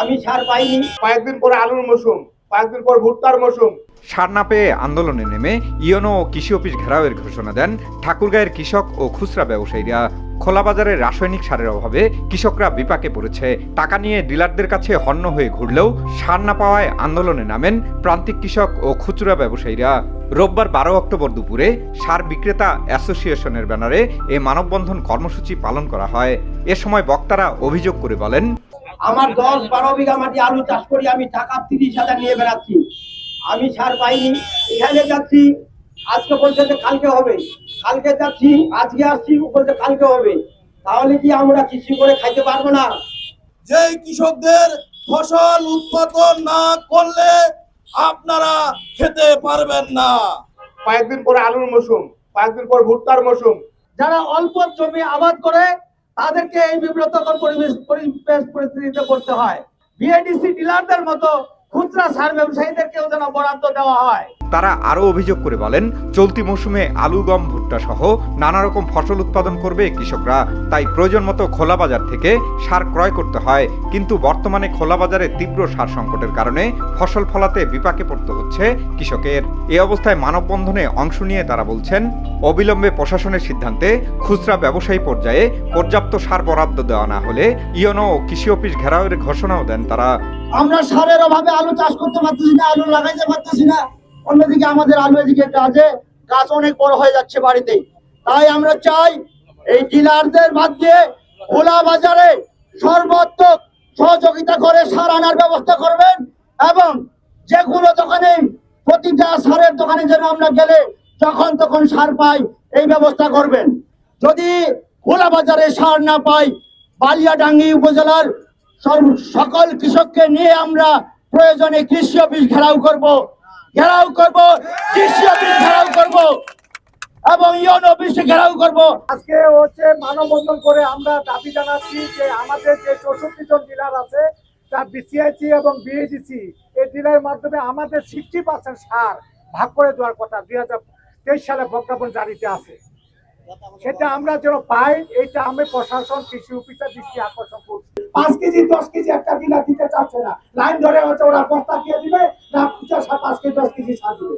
আমি সার পাইনি। কয়েকদিন পরে আলুর মৌসুম কয়েকদিন পর ভুট্টার মৌসুম। সার না পেয়ে আন্দোলনে নেমে ইয়নো ও কৃষি অফিস ঘেরাওয়ের ঘোষণা দেন ঠাকুরগাঁয়ের কৃষক ও খুচরা ব্যবসায়ীরা। খোলা বাজারে রাসায়নিক সারের অভাবে কৃষকরা বিপাকে পড়েছে। টাকা নিয়ে ডিলারদের কাছে হন্য হয়ে ঘুরলেও সার না পাওয়ায় আন্দোলনে নামেন প্রান্তিক কৃষক ও খুচরা ব্যবসায়ীরা। রোববার বারো অক্টোবর দুপুরে সার বিক্রেতা অ্যাসোসিয়েশনের ব্যানারে এ মানববন্ধন কর্মসূচি পালন করা হয়। এ সময় বক্তারা অভিযোগ করে বলেন আমার দশ বারো বিঘা মাটি আলু চাষ করি আমি টাকা তিরিশ হাজার নিয়ে বেড়াচ্ছি। আমি সার পাইনি এখানে যাচ্ছি আজকে বলছে যে কালকে হবে। কালকে যাচ্ছি আজকে আসছি বলছে কালকে হবে। তাহলে কি আমরা কৃষি করে খাইতে পারব না? যে কৃষকদের ফসল উৎপাদন না করলে আপনারা খেতে পারবেন না। কয়েকদিন পরে আলুর মৌসুম কয়েকদিন পর ভুট্টার মৌসুম। যারা অল্প জমি আবাদ করে তাদেরকে এই বিব্রতকর পরিবেশ পরিবেশ পরিস্থিতিতে করতে হয়। বিএডিসি ডিলারদের মতো খুচরা সার ব্যবসায়ীদেরকেও যেন বরাদ্দ দেওয়া হয়। তারা আরও অভিযোগ করে বলেন, চলতি মৌসুমে আলু, গম, ভুট্টা সহ নানা রকম ফসল উৎপাদন করবে কৃষকরা। তাই প্রয়োজন মতো খোলা বাজার থেকে সার ক্রয় করতে হয়। কিন্তু বর্তমানে খোলা বাজারে তীব্র সার সংকটের কারণে ফসল ফলাতে বিপাকে পড়তে হচ্ছে কৃষকের। এই অবস্থায় মানববন্ধনে অংশ নিয়ে তারা বলছেন, অবিলম্বে প্রশাসনের সিদ্ধান্তে খুচরা ব্যবসায়ী পর্যায়ে পর্যাপ্ত সার বরাদ্দ দেওয়া না হলে ইয়নো ও কৃষি অফিস ঘেরাওয়ের ঘোষণাও দেন তারা। আমরা সারের অভাবে আলু চাষ করতে পারতেছি না, আলু লাগাইতে পারতেছি না। অন্যদিকে আমাদের আলু এদিকে আছে, গাছ অনেক বড় হয়ে যাচ্ছে বাড়িতে। তাই আমরা চাই এই ডিলারদের দিয়ে খোলা বাজারে সর্বাত্মক সহযোগিতা করে সার আনার ব্যবস্থা করবেন এবং যেগুলো দোকানে, প্রতিটা সারের দোকানে যেন আমরা গেলে যখন তখন সার পাই, এই ব্যবস্থা করবেন। যদি খোলা বাজারে সার না পাই, বালিয়াডাঙ্গি উপজেলার সকল কৃষককে নিয়ে আমরা প্রয়োজনে কৃষি অফিস ঘেরাও করব। ঘেরাও করব, কৃষি অফিস ঘেরাও করব এবং ইয়ন অফিসে ঘেরাও করব। আজকে হচ্ছে মানববন্ধন করে আমরা দাবি জানাচ্ছি যে আমাদের যে চৌষট্টি জন ডিলার আছে, তার বিসিআইসি এবং বিএডিসি এই ডিলারের মাধ্যমে আমাদের সিক্সটি পার্সেন্ট সার ভাগ করে দেওয়ার কথা দুই হাজার তেইশ সালে প্রজ্ঞাপন জারিতে আছে। সেটা আমরা যেন পাই, এইটা আমি প্রশাসন, কৃষি অফিসের দৃষ্টি আকর্ষণ পাঁচ কেজি, দশ কেজি একটা বিলা দিতে চাচ্ছে না। লাইন ধরে হচ্ছে ওরা বস্তা দিয়ে দিবে, না পাঁচ কেজি, দশ কেজি সার দিবে।